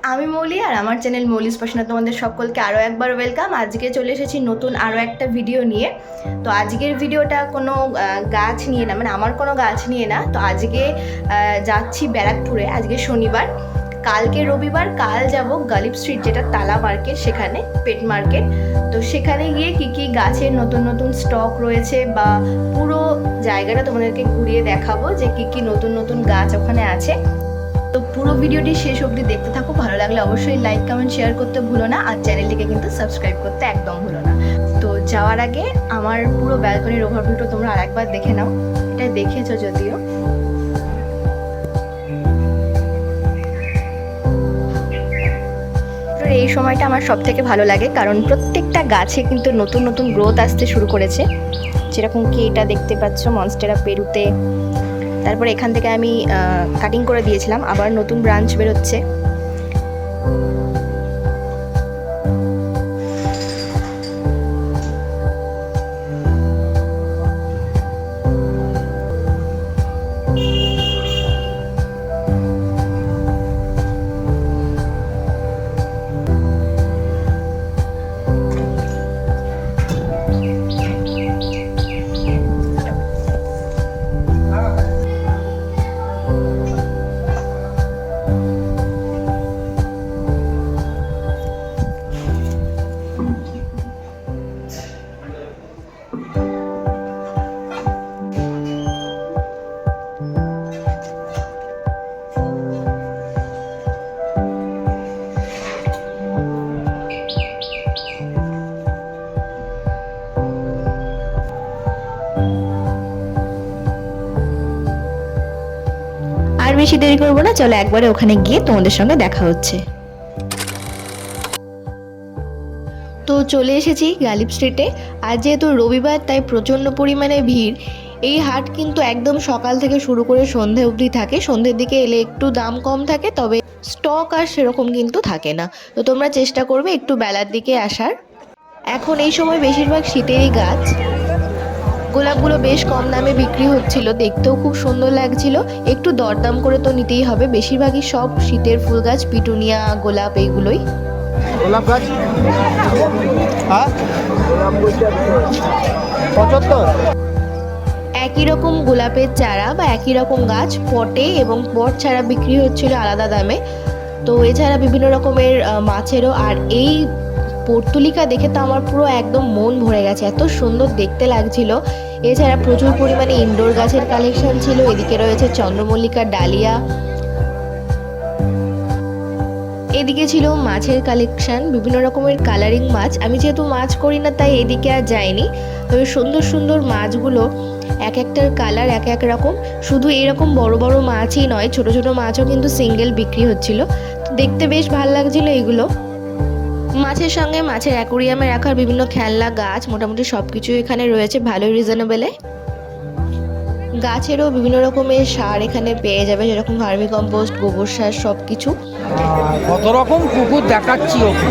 আমার চ্যানেল মৌলিস পাশনা তোমাদের সকলকে আরও একবার ওয়েলকাম আজকে চলে এসেছি নতুন আরও একটা ভিডিও নিয়ে। তো আজকের ভিডিওটা কোনো গাছ নিয়ে না মানে আমার কোনো গাছ নিয়ে না। তো আজকে যাচ্ছি ব্যারাকপুরে, আজকে শনিবার। কালকে রবিবার, কাল যাব গালিব স্ট্রিট যেটা তালা মার্কেট সেখানে পেট মার্কেট তো সেখানে গিয়ে কি কি গাছের নতুন নতুন স্টক রয়েছে বা পুরো জায়গাটা তোমাদেরকে ঘুরিয়ে দেখাবো যে কি কি নতুন নতুন গাছ ওখানে আছে। তো পুরো ভিডিওটি শেষ অবধি দেখতে থাকো। ভালো লাগলে অবশ্যই লাইক কমেন্ট শেয়ার করতে ভুলো না। আর চ্যানেলটিকে কিন্তু সাবস্ক্রাইব করতে একদম ভুলো না। তো যাওয়ার আগে আমার পুরো ব্যালকনির ওভারভিউটা তোমরা আরেকবার দেখে নাও। এটা দেখেছ যদিও। এই সময়টা আমার সব থেকে ভালো লাগে, কারণ প্রত্যেকটা গাছে কিন্তু নতুন নতুন গ্রোথ আসতে শুরু করেছে। যেরকম কি এটা দেখতে পাচ্ছ মনস্টেরা পেরুতে তারপর এখান থেকে আমি কাটিং করে দিয়েছিলাম। আবার নতুন ব্রাঞ্চ বেরোচ্ছে। আর বেশি দেরি করব না, চলো একবারে ওখানে গিয়ে তোমাদের সঙ্গে দেখা হচ্ছে। তো চলে এসেছি গালিব স্ট্রিটে, আর যেহেতু রবিবার, তাই প্রচণ্ড পরিমাণে ভিড়। এই হাট কিন্তু একদম সকাল থেকে শুরু করে সন্ধে অবধি থাকে। সন্ধ্যের দিকে এলে একটু দাম কম থাকে, তবে স্টক আর সেরকম কিন্তু থাকে না। তো তোমরা চেষ্টা করবে একটু বেলার দিকে আসার। এখন এই সময় বেশিরভাগ শীতেরই গাছ। গোলাপগুলো বেশ কম দামে বিক্রি হচ্ছিল। দেখতেও খুব সুন্দর লাগছিল। একটু দরদাম করে তো নিতেই হবে। বেশিরভাগই সব শীতের ফুল গাছ পিটুনিয়া গোলাপ এইগুলোই। গোলাপ গাছ? হ্যাঁ? পঁচাত্তর? একই রকম গোলাপের চারা বা একই রকম গাছ পটে এবং পট ছাড়া বিক্রি হচ্ছিল আলাদা দামে। তো এছাড়া বিভিন্ন রকমের মাছেরও। আর এই পর্তুলিকা দেখে তো আমার পুরো একদম মন ভরে গেছে। এত সুন্দর দেখতে লাগছিল। এছাড়া প্রচুর পরিমাণে ইনডোর গাছের কালেকশন ছিল। এদিকে রয়েছে চন্দ্রমল্লিকা ডালিয়া। এদিকে ছিল মাছের কালেকশন বিভিন্ন রকমের কালারিং মাছ। আমি যেহেতু মাছ করি না, তাই এদিকে আর যাইনি। তবে সুন্দর সুন্দর মাছগুলো এক একটার কালার এক এক রকম। শুধু এরকম বড় বড় মাছই নয়, ছোট ছোট মাছও কিন্তু সিঙ্গেল বিক্রি হচ্ছিল। তো দেখতে বেশ ভালো লাগছিল এগুলো। মাছের সঙ্গে মাছের অ্যাকোরিয়ামে রাখার বিভিন্ন খেলনা গাছ মোটামুটি সব কিছু এখানে রয়েছে ভালোই রিজনেবলে গাছেরও বিভিন্ন রকমের সার এখানে পেয়ে যাবে যেরকম ভার্মি কম্পোস্ট গোবর সার সব কিছু কত রকম কুকুর দেখাচ্ছি ওকে।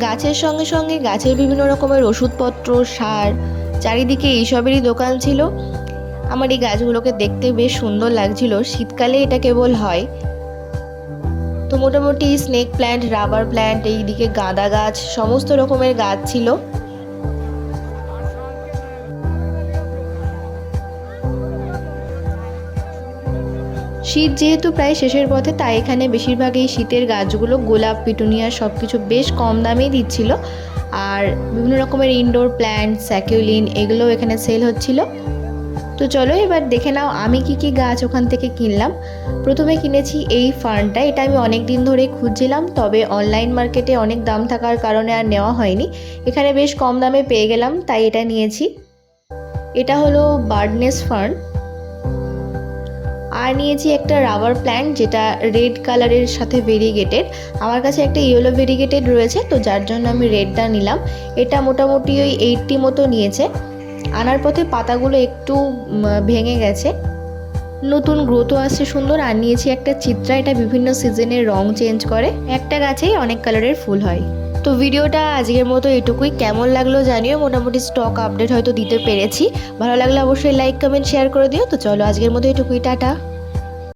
গাছের সঙ্গে সঙ্গে গাছের বিভিন্ন রকমের ওষুধপত্র সার চারিদিকে এইসবেরই দোকান ছিল। আমার এই গাছগুলোকে দেখতে বেশ সুন্দর লাগছিল। শীতকালে এটা কেবল হয়। তো মোটামুটি স্নেক প্ল্যান্ট রাবার প্ল্যান্ট এইদিকে গাঁদা গাছ, সমস্ত রকমের গাছ ছিল। শীত যেহেতু প্রায় শেষের পথে, তাই এখানে বেশিরভাগ এই শীতের গাছগুলো গোলাপ, পিটুনিয়া সব কিছু বেশ কম দামেই দিচ্ছিল। আর বিভিন্ন রকমের ইনডোর প্ল্যান্ট স্যাকিউলিন এগুলো এখানে সেল হচ্ছিল। তো চলো এবার দেখে নাও আমি কি কি গাছ ওখান থেকে কিনলাম। প্রথমে কিনেছি এই ফার্নটা, এটা আমি অনেক দিন ধরে খুঁজছিলাম, তবে অনলাইন মার্কেটে অনেক দাম থাকার কারণে আর নেওয়া হয়নি। এখানে বেশ কম দামে পেয়ে গেলাম, তাই এটা নিয়েছি। এটা হলো বার্ডনেস ফার্ন আর নিয়েছি একটা রাবার প্ল্যান্ট যেটা রেড কালারের সাথে ভেরিগেটেড আমার কাছে একটা ইয়েলো ভেরিগেটেড রয়েছে, তো যার জন্য আমি রেডটা নিলাম। এটা মোটামুটি ওই এইটটি মতো নিয়েছে। আনার পথে পাতাগুলো একটু ভেঙে গেছে। নতুন গ্রোথও আসছে সুন্দর, আর নিয়েছি একটা চিত্রা। এটা বিভিন্ন সিজনের রং চেঞ্জ করে। একটা গাছেই অনেক কালারের ফুল হয়। তো ভিডিওটা আজকের মতো এটুকুই। কেমন লাগল জানিও। মোটামুটি স্টক আপডেট হয়তো দিতে পেরেছি। ভালো লাগলে অবশ্যই লাইক কমেন্ট শেয়ার করে দিও। তো চলো আজকের মতো এটুকুই। টাটা।